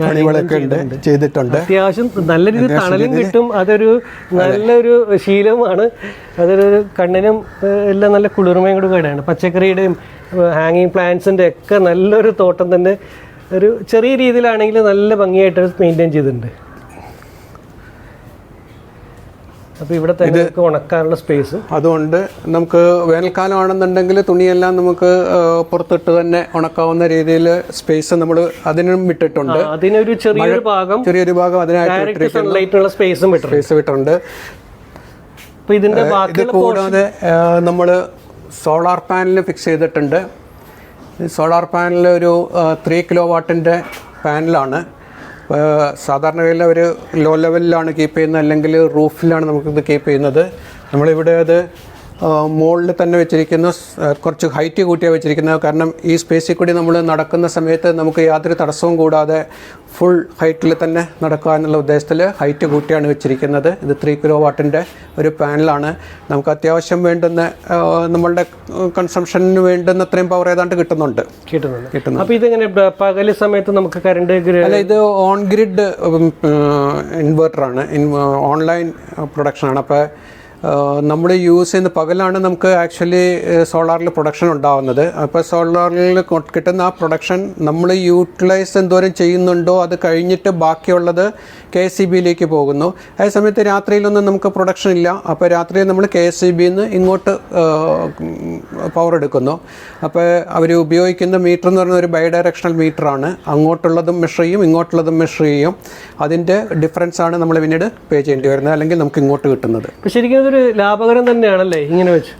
പണികളൊക്കെ ഉണ്ട് ചെയ്തിട്ടുണ്ട്. അത്യാവശ്യം നല്ല രീതിയിൽ തണലും കിട്ടും. അതൊരു നല്ലൊരു ശീലമാണ് അതൊരു കണ്ണിനും എല്ലാം നല്ല കുളിർമയും കൂടി കൂടെയാണ് പച്ചക്കറിയുടെയും ഹാങ്ങിങ് പ്ലാന്റ്സിന്റെ ഒക്കെ നല്ലൊരു തോട്ടം തന്നെ ഒരു ചെറിയ രീതിയിലാണെങ്കിൽ നല്ല ഭംഗിയായിട്ട് മെയിന്റെയിൻ ചെയ്തിട്ടുണ്ട്. അപ്പോൾ ഇവിടെ തന്നെ ഉണക്കാനുള്ള സ്പേസ് അതുകൊണ്ട് നമുക്ക് വേനൽക്കാലമാണെന്നുണ്ടെങ്കിൽ തുണിയെല്ലാം നമുക്ക് പുറത്തിട്ട് തന്നെ ഉണക്കാവുന്ന രീതിയിൽ സ്പേസ് നമ്മൾ അതിനും വിട്ടിട്ടുണ്ട്. അതിനൊരു ചെറിയൊരു ഭാഗം ചെറിയൊരു ഭാഗം അതിനായിട്ട് സൺലൈറ്റുള്ള സ്പേസും സ്പേസ് വിട്ടുണ്ട് ഇതിന്റെ ഇത് കൂടാതെ നമ്മൾ സോളാർ പാനൽ ഫിക്സ് ചെയ്തിട്ടുണ്ട്. സോളാർ പാനൽ ഒരു ത്രീ കിലോ വാട്ടിന്റെ പാനലാണ് സാധാരണ ഒരു ലോ ലെവലിലാണ് കീപ്പ് ചെയ്യുന്നത് അല്ലെങ്കിൽ റൂഫിലാണ് നമുക്കിത് കീപ്പ് ചെയ്യുന്നത്. നമ്മളിവിടെ അത് മുകളിൽ തന്നെ വെച്ചിരിക്കുന്ന കുറച്ച് ഹൈറ്റ് കൂട്ടിയാണ് വെച്ചിരിക്കുന്നത്. കാരണം ഈ സ്പേസിൽ കൂടി നമ്മൾ നടക്കുന്ന സമയത്ത് നമുക്ക് യാതൊരു തടസ്സവും കൂടാതെ ഫുൾ ഹൈറ്റിൽ തന്നെ നടക്കുക എന്നുള്ള ഉദ്ദേശത്തിൽ ഹൈറ്റ് കൂട്ടിയാണ് വെച്ചിരിക്കുന്നത്. ഇത് ത്രീ കിലോ വാട്ടിന്റെ ഒരു പാനലാണ് നമുക്ക് അത്യാവശ്യം വേണ്ടുന്ന നമ്മളുടെ കൺസംഷന് വേണ്ടുന്ന അത്രയും പവർ ഏതാണ്ട് കിട്ടുന്നുണ്ട്. കിട്ടുന്നുണ്ട്. കിട്ടുന്നു അപ്പോൾ ഇതെങ്ങനെ പകൽ പകൽ സമയത്ത് നമുക്ക് കറണ്ട് അല്ല ഇത് ഓൺ ഗ്രിഡ് ഇൻവേർട്ടറാണ് ഓൺലൈൻ പ്രൊഡക്ഷനാണ് അപ്പോൾ നമ്മൾ യൂസ് ചെയ്യുന്ന പകലാണ് നമുക്ക് ആക്ച്വലി സോളാറിൽ പ്രൊഡക്ഷൻ ഉണ്ടാവുന്നത്. അപ്പോൾ സോളാറിൽ കിട്ടുന്ന ആ പ്രൊഡക്ഷൻ നമ്മൾ യൂട്ടിലൈസ് എന്തോരം ചെയ്യുന്നുണ്ടോ അത് കഴിഞ്ഞിട്ട് ബാക്കിയുള്ളത് കെ സി ബിയിലേക്ക് പോകുന്നു. അതേ സമയത്ത് രാത്രിയിലൊന്നും നമുക്ക് പ്രൊഡക്ഷൻ ഇല്ല. അപ്പോൾ രാത്രി നമ്മൾ കെ എസ് സി ബിയിൽ നിന്ന് ഇങ്ങോട്ട് പവർ എടുക്കുന്നു. അപ്പോൾ അവർ ഉപയോഗിക്കുന്ന മീറ്റർ എന്ന് പറയുന്ന ഒരു ബൈഡയറക്ഷണൽ മീറ്ററാണ്. അങ്ങോട്ടുള്ളതും മെഷർ ചെയ്യും ഇങ്ങോട്ടുള്ളതും മെഷർ ചെയ്യും. അതിന്റെ ഡിഫറൻസ് ആണ് നമ്മൾ പിന്നീട് പേ ചെയ്യേണ്ടി വരുന്നത് അല്ലെങ്കിൽ നമുക്ക് ഇങ്ങോട്ട് കിട്ടുന്നത്. ശരിക്കും ഇതൊരു ലാഭകരം തന്നെയാണല്ലേ ഇങ്ങനെ വെച്ച്?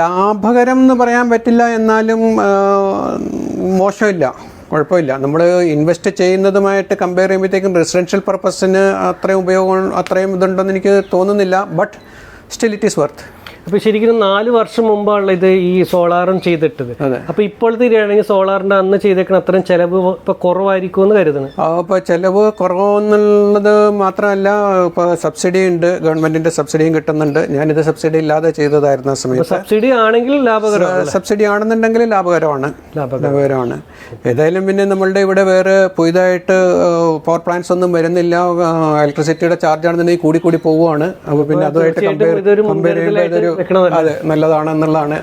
ലാഭകരം എന്ന് പറയാൻ പറ്റില്ല എന്നാലും മോശമില്ല. കുഴപ്പമില്ല. നമ്മൾ ഇൻവെസ്റ്റ് ചെയ്യുന്നതുമായിട്ട് കമ്പയർ ചെയ്യുമ്പോഴത്തേക്കും റെസിഡൻഷ്യൽ പർപ്പസിന് അത്രയും ഉപയോഗം അത്രയും ഇതുണ്ടെന്ന് എനിക്ക് തോന്നുന്നില്ല. But still it is worth അപ്പൊ ശരിക്കും നാല് വർഷം മുമ്പാണല്ലോ ഇത് ഈ സോളാറും ചെയ്തിട്ടത്. അപ്പൊ ഇപ്പോഴത്തെ രീതിയാണെങ്കിൽ സോളാറിന്റെ അന്ന് ചെയ്തേക്കണ അത്രയും ചെലവ് ഇപ്പൊ കുറവായിരിക്കും എന്ന് കരുതുന്നു. അപ്പൊ ചെലവ് കുറവെന്നുള്ളത് മാത്രമല്ല ഇപ്പൊ സബ്സിഡി ഉണ്ട് ഗവൺമെന്റിന്റെ സബ്സിഡിയും കിട്ടുന്നുണ്ട്. ഞാനിത് സബ്സിഡി ഇല്ലാതെ ചെയ്തതായിരുന്നു ആ സമയത്ത്. സബ്സിഡി ആണെങ്കിൽ ലാഭകരമാണ് സബ്സിഡി ആണെന്നുണ്ടെങ്കിൽ ലാഭകരമാണ്. ലാഭകരമാണ്. ഏതായാലും പിന്നെ നമ്മളുടെ ഇവിടെ വേറെ പുതിയതായിട്ട് പവർ പ്ലാന്റ്സ് ഒന്നും വരുന്നില്ല. ഇലക്ട്രിസിറ്റിയുടെ ചാർജ് ആണെന്നുണ്ടെങ്കിൽ കൂടി കൂടി പോവുകയാണ്. അപ്പോൾ പിന്നെ അതുമായിട്ട് കമ്പയർ ചെയ്യുമ്പോൾ നല്ലതാണ് അതെ നല്ലതാണെന്നുള്ളതാണ്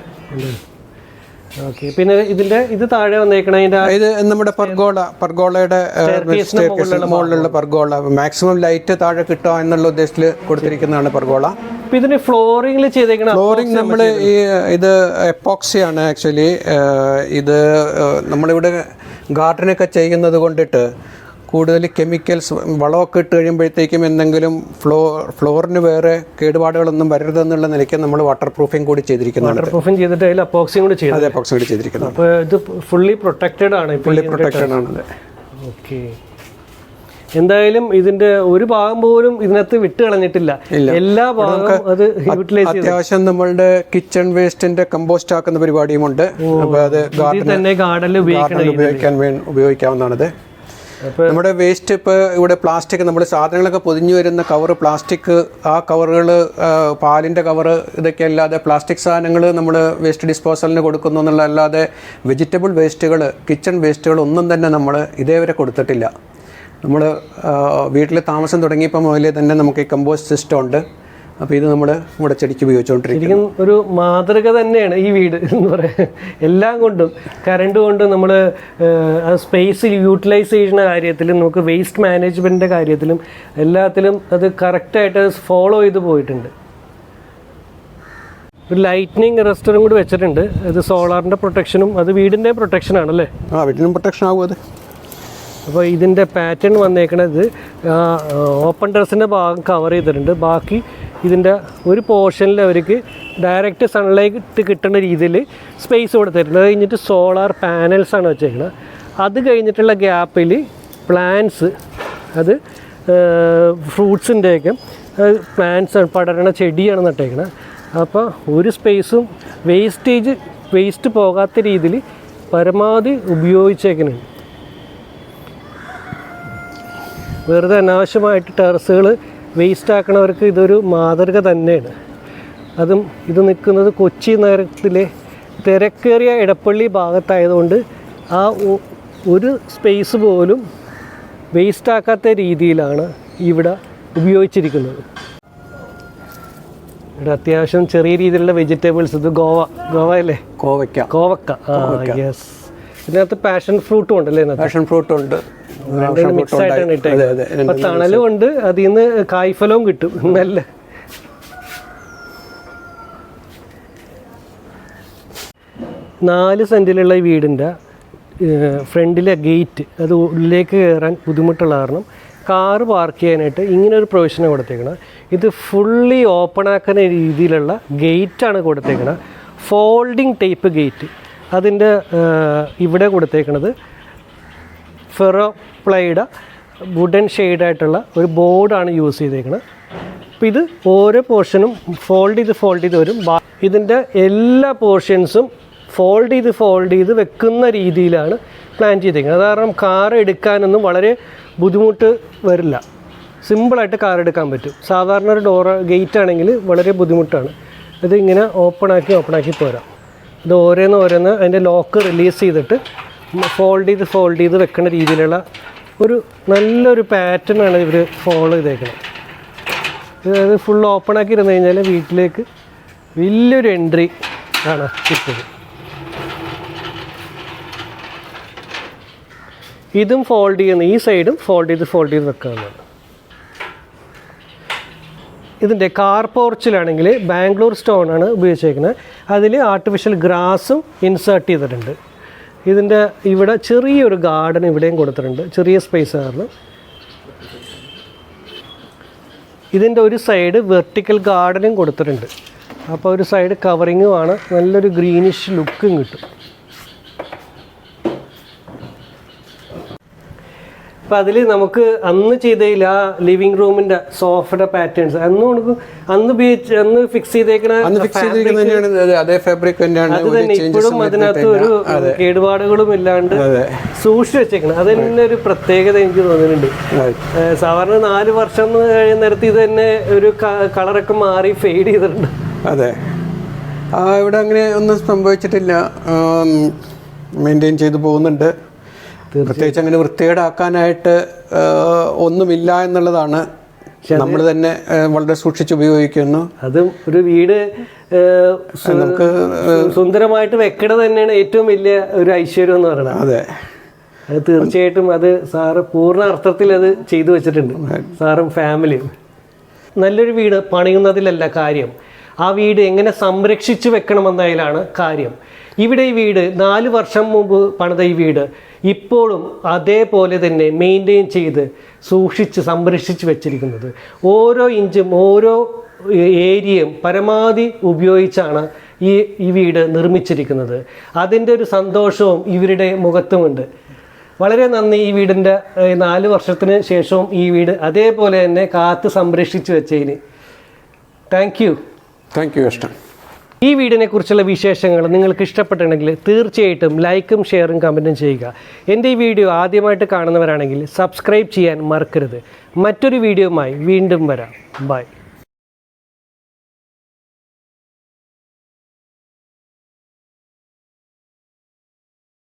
ഓക്കെ പിന്നെ ഇതിന്റെ ഇത് താഴെ വന്നേക്കണതിന്റെ ഇത് നമ്മുടെ പർഗോള പർഗോളയുടെ മുകളിലുള്ള പർഗോള. മാക്സിമം ലൈറ്റ് താഴെ കിട്ടുക എന്നുള്ള ഉദ്ദേശത്തിൽ കൊടുത്തിരിക്കുന്നതാണ് പർഗോള. ഇതിന് ഫ്ലോറിംഗിൽ ചെയ്തേക്കണ ഫ്ലോറിംഗ് നമ്മൾ ഈ ഇത് എപ്പോക്സിയാണ് ആക്ച്വലി ഇത് നമ്മളിവിടെ ഗാർഡനൊക്കെ ചെയ്യുന്നത് കൊണ്ടിട്ട് കൂടുതൽ കെമിക്കൽസ് വളമൊക്കെ ഇട്ട് കഴിയുമ്പോഴത്തേക്കും എന്തെങ്കിലും ഫ്ലോ ഫ്ലോറിന് വേറെ കേടുപാടുകളൊന്നും വരരുതെന്നുള്ള നിലയ്ക്ക് നമ്മൾ വാട്ടർ പ്രൂഫിംഗ് കൂടി ചെയ്തിരിക്കുന്നത് വാട്ടർ പ്രൂഫിംഗ് ചെയ്തിട്ട് അതിൽ അപ്പോക്സിയും കൂടി ചെയ്തു അതെ അപ്പോക്സിംഗ് കൂടി ചെയ്തിരിക്കുന്നത് അപ്പോൾ ഇത് ഫുള്ളി പ്രൊട്ടക്റ്റഡ് ആണ് ഫുള്ളി പ്രൊട്ടക്റ്റഡ് ആണ് ഓക്കെ എന്തായാലും ഇതിന്റെ ഒരു ഭാഗം പോലും ഇതിനകത്ത് വിട്ട് കളഞ്ഞിട്ടില്ല. എല്ലാ ഭാഗവും അത് യൂട്ടിലൈസ് അത്യാവശ്യം നമ്മളുടെ കിച്ചൺ വേസ്റ്റിന്റെ കമ്പോസ്റ്റ് ആക്കുന്ന പരിപാടിയുമുണ്ട് അപ്പോൾ അത് ഗാർഡനിൽ ഉപയോഗിക്കാൻ ഉപയോഗിക്കാവുന്നതാണ് ഉപയോഗിക്കാവുന്നതാണത്. നമ്മുടെ വേസ്റ്റ് ഇപ്പോൾ ഇവിടെ പ്ലാസ്റ്റിക് നമ്മൾ സാധനങ്ങളൊക്കെ പൊതിഞ്ഞു വരുന്ന കവർ പ്ലാസ്റ്റിക് ആ കവറുകൾ പാലിന്റെ കവർ ഇതൊക്കെ അല്ലാതെ പ്ലാസ്റ്റിക് സാധനങ്ങൾ നമ്മൾ വേസ്റ്റ് ഡിസ്പോസലിന് കൊടുക്കുന്നു എന്നുള്ളതല്ലാതെ വെജിറ്റബിൾ വേസ്റ്റുകൾ കിച്ചൺ വേസ്റ്റുകൾ ഒന്നും തന്നെ നമ്മൾ ഇതേവരെ കൊടുത്തിട്ടില്ല. നമ്മൾ വീട്ടിൽ താമസം തുടങ്ങിയപ്പോൾ മുതലേ തന്നെ നമുക്ക് ഈ കമ്പോസ്റ്റ് സിസ്റ്റം ഉണ്ട്. അപ്പോൾ ഇത് നമ്മൾ നമ്മുടെ ചെടിക്ക് ഉപയോഗിച്ചുകൊണ്ടിരിക്കും ഒരു മാതൃക തന്നെയാണ് ഈ വീട് എന്ന് പറയാൻ എല്ലാം കൊണ്ടും കറണ്ട് കൊണ്ടും നമ്മൾ സ്പേസ് യൂട്ടിലൈസ് ചെയ്യുന്ന കാര്യത്തിലും നമുക്ക് വേസ്റ്റ് മാനേജ്മെന്റിന്റെ കാര്യത്തിലും എല്ലാത്തിലും അത് കറക്റ്റായിട്ട് ഫോളോ ചെയ്ത് പോയിട്ടുണ്ട്. ഒരു ലൈറ്റ്നിങ് റെസ്റ്ററും കൂടി വെച്ചിട്ടുണ്ട്. അത് സോളാറിന്റെ പ്രൊട്ടക്ഷനും അത് വീടിന്റെ പ്രൊട്ടക്ഷനാണ് അല്ലേ ആ വീടിനും പ്രൊട്ടക്ഷൻ ആകും അത്. അപ്പോൾ ഇതിന്റെ പാറ്റേൺ വന്നേക്കണത് ഓപ്പൺ ഡ്രസ്സിന്റെ ഭാഗം കവർ ചെയ്തിട്ടുണ്ട്. ബാക്കി ഇതിന്റെ ഒരു പോർഷനിൽ അവർക്ക് ഡയറക്റ്റ് സൺലൈറ്റ് കിട്ടുന്ന രീതിയിൽ സ്പേസ് കൊടുത്തിട്ടുണ്ട് അത് കഴിഞ്ഞിട്ട് സോളാർ പാനൽസാണ് വെച്ചേക്കുന്നത് അത് കഴിഞ്ഞിട്ടുള്ള ഗ്യാപ്പിൽ പ്ലാന്റ്സ് അത് ഫ്രൂട്ട്സിന്റെയൊക്കെ പ്ലാന്റ്സ് പടരണ ചെടിയാണ് നട്ടേക്കുന്നത് അപ്പോൾ ഒരു സ്പേസും വേസ്റ്റേജ് വേസ്റ്റ് പോകാത്ത രീതിയിൽ പരമാവധി ഉപയോഗിച്ചേക്കുന്നുണ്ട് വെറുതെ അനാവശ്യമായിട്ട് ടെറസുകൾ വേസ്റ്റ് ആക്കണവർക്ക് ഇതൊരു മാതൃക തന്നെയാണ്. അതും ഇത് നിൽക്കുന്നത് കൊച്ചി നഗരത്തിലെ തിരക്കേറിയ ഇടപ്പള്ളി ഭാഗത്തായതുകൊണ്ട് ആ ഒരു സ്പേസ് പോലും വേസ്റ്റ് ആക്കാത്ത രീതിയിലാണ് ഇവിടെ ഉപയോഗിച്ചിരിക്കുന്നത്. ഇവിടെ അത്യാവശ്യം ചെറിയ രീതിയിലുള്ള വെജിറ്റബിൾസ് ഇത് ഗോവ ഗോവ അല്ലേ? കോവക്ക കോവക്ക ആ യെസ് ഇതിനകത്ത് പാഷൻ ഫ്രൂട്ടും ഉണ്ടല്ലേ പാഷൻ ഫ്രൂട്ട് ഉണ്ട്. മിക്സ് ആയിട്ടാണ് അതെ ഇട്ടേക്കുന്നത്. അതെ അപ്പൊ തണലും ഉണ്ട് അതിൽ നിന്ന് കായ്ഫലവും കിട്ടും. നല്ല നാല് സെന്റിലുള്ള ഈ വീടിന്റെ ഫ്രണ്ടിലെ ഗേറ്റ് അത് ഉള്ളിലേക്ക് കയറാൻ ബുദ്ധിമുട്ടുള്ള കാരണം കാറ് പാർക്ക് ചെയ്യാനായിട്ട് ഇങ്ങനെ ഒരു പ്രൊവിഷനാണ് കൊടുത്തേക്കണം ഇത് ഫുള്ളി ഓപ്പൺ ആക്കുന്ന രീതിയിലുള്ള ഗേറ്റാണ് കൊടുത്തേക്കണം ഫോൾഡിങ് ടൈപ്പ് ഗേറ്റ്. അതിന്റെ ഇവിടെ കൊടുത്തേക്കണത്. ഫെറോ പ്ലൈഡ് വുഡൻ ഷെയ്ഡായിട്ടുള്ള ഒരു ബോർഡാണ് യൂസ് ചെയ്തേക്കുന്നത് അപ്പോൾ ഇത് ഓരോ പോർഷനും ഫോൾഡ് ചെയ്ത് ഫോൾഡ് ചെയ്ത് വരും. ഇതിന്റെ എല്ലാ പോർഷൻസും ഫോൾഡ് ചെയ്ത് ഫോൾഡ് ചെയ്ത് വെക്കുന്ന രീതിയിലാണ് പ്ലാൻ ചെയ്തേക്കുന്നത് കാരണം കാർ എടുക്കാനൊന്നും വളരെ ബുദ്ധിമുട്ട് വരില്ല. സിമ്പിളായിട്ട് കാർ എടുക്കാൻ പറ്റും. സാധാരണ ഒരു ഡോർ ഗേറ്റ് ആണെങ്കിൽ വളരെ ബുദ്ധിമുട്ടാണ്. ഇത് ഇങ്ങനെ ഓപ്പണാക്കി ഓപ്പണാക്കി പോരാം. ഇത് ഓരോന്ന് ഓരോന്ന് അതിന്റെ ലോക്ക് റിലീസ് ചെയ്തിട്ട് ഫോൾഡ് ചെയ്ത് ഫോൾഡ് ചെയ്ത് വെക്കുന്ന രീതിയിലുള്ള ഒരു നല്ലൊരു പാറ്റേൺ ആണ് ഇവർ ഫോളോ ചെയ്തേക്കുന്നത് അതായത് ഫുൾ ഓപ്പൺ ആക്കി ഇരുന്ന് കഴിഞ്ഞാൽ വീട്ടിലേക്ക് വലിയൊരു എൻട്രി ആണ് കിട്ടുന്നത്. ഇതും ഫോൾഡ് ചെയ്യുന്ന ഈ സൈഡും ഫോൾഡ് ചെയ്ത് ഫോൾഡ് ചെയ്ത് വെക്കാവുന്നതാണ് ഇതിന്റെ കാർ പോർച്ചിലാണെങ്കിൽ ബാംഗ്ലൂർ സ്റ്റോൺ ആണ് ഉപയോഗിച്ചേക്കുന്നത് അതിൽ ആർട്ടിഫിഷ്യൽ ഗ്രാസും ഇൻസേർട്ട് ചെയ്തിട്ടുണ്ട്. ഇതിന്റെ ഇവിടെ ചെറിയൊരു ഗാർഡൻ ഇവിടെയും കൊടുത്തിട്ടുണ്ട്. ചെറിയ സ്പേസ് കാരണം ഇതിന്റെ ഒരു സൈഡ് വെർട്ടിക്കൽ ഗാർഡനും കൊടുത്തിട്ടുണ്ട്. അപ്പോൾ ഒരു സൈഡ് കവറിങ്ങുമാണ് നല്ലൊരു ഗ്രീനിഷ് ലുക്കും കിട്ടും. അപ്പം അതിൽ നമുക്ക് അന്ന് ചെയ്തതിൽ ആ ലിവിങ് റൂമിന്റെ സോഫയുടെ പാറ്റേൺസ് അന്ന് നമുക്ക് അന്ന് ഉപയോഗിച്ച് അന്ന് ഫിക്സ് ചെയ്തേക്കണ അതേ തന്നെ. ഇപ്പോഴും അതിനകത്ത് ഒരു കേടുപാടുകളും ഇല്ലാണ്ട് സൂക്ഷിച്ചു വെച്ചേക്കണം. അത് തന്നെ ഒരു പ്രത്യേകത എനിക്ക് തോന്നുന്നുണ്ട്. സാധാരണ നാല് വർഷം കഴിയുന്ന കഴിയുന്നിടത്ത് ഇത് തന്നെ ഒരു കളറൊക്കെ മാറി ഫെയ്ഡ് ചെയ്തിട്ടുണ്ട്. അതെ. ആ ഇവിടെ അങ്ങനെ ഒന്നും സംഭവിച്ചിട്ടില്ല. മെയിന്റെയിൻ ചെയ്തു പോകുന്നുണ്ട്. പ്രത്യേകിച്ച് അങ്ങനെ വൃത്തികേടാക്കാനായിട്ട് ഒന്നുമില്ല എന്നുള്ളതാണ് നമ്മൾ തന്നെ വളരെ സൂക്ഷിച്ച് ഉപയോഗിക്കുന്നു അത് ഒരു വീട് നമുക്ക് സുന്ദരമായിട്ട് വെക്കണ തന്നെയാണ് ഏറ്റവും വലിയ ഒരു ഐശ്വര്യം എന്ന് പറയുന്നത്. അതെ. അത് തീർച്ചയായിട്ടും അത് സാറ് പൂർണ അർത്ഥത്തിൽ അത് ചെയ്തു വെച്ചിട്ടുണ്ട്. സാറും ഫാമിലിയും നല്ലൊരു വീട് പണിയുന്നതിലല്ല കാര്യം. ആ വീട് എങ്ങനെ സംരക്ഷിച്ചു വെക്കണമെന്നതിലാണ് കാര്യം. ഇവിടെ ഈ വീട് നാല് വർഷം മുമ്പ് പണിത ഈ വീട് ഇപ്പോഴും അതേപോലെ തന്നെ മെയിന്റെയിൻ ചെയ്ത് സൂക്ഷിച്ച് സംരക്ഷിച്ച് വെച്ചിരിക്കുന്നത്. ഓരോ ഇഞ്ചും ഓരോ ഏരിയയും പരമാവധി ഉപയോഗിച്ചാണ് ഈ ഈ വീട് നിർമ്മിച്ചിരിക്കുന്നത്. അതിന്റെ ഒരു സന്തോഷവും ഇവരുടെ മുഖത്തുമുണ്ട്. വളരെ നന്ദി ഈ വീടിന്റെ നാല് വർഷത്തിന് ശേഷവും ഈ വീട് അതേപോലെ തന്നെ കാത്ത് സംരക്ഷിച്ച് വെച്ചതിന്. താങ്ക് യു താങ്ക് യു ഇഷ്ടം ഈ വീടിനെ കുറിച്ചുള്ള വിശേഷങ്ങൾ നിങ്ങൾക്ക് ഇഷ്ടപ്പെട്ടിട്ടുണ്ടെങ്കിൽ തീർച്ചയായിട്ടും ലൈക്കും ഷെയറും കമന്റും ചെയ്യുക. എന്റെ ഈ വീഡിയോ ആദ്യമായിട്ട് കാണുന്നവരാണെങ്കിൽ സബ്സ്ക്രൈബ് ചെയ്യാൻ മറക്കരുത്. മറ്റൊരു വീഡിയോയുമായി വീണ്ടും വരാം. ബൈ.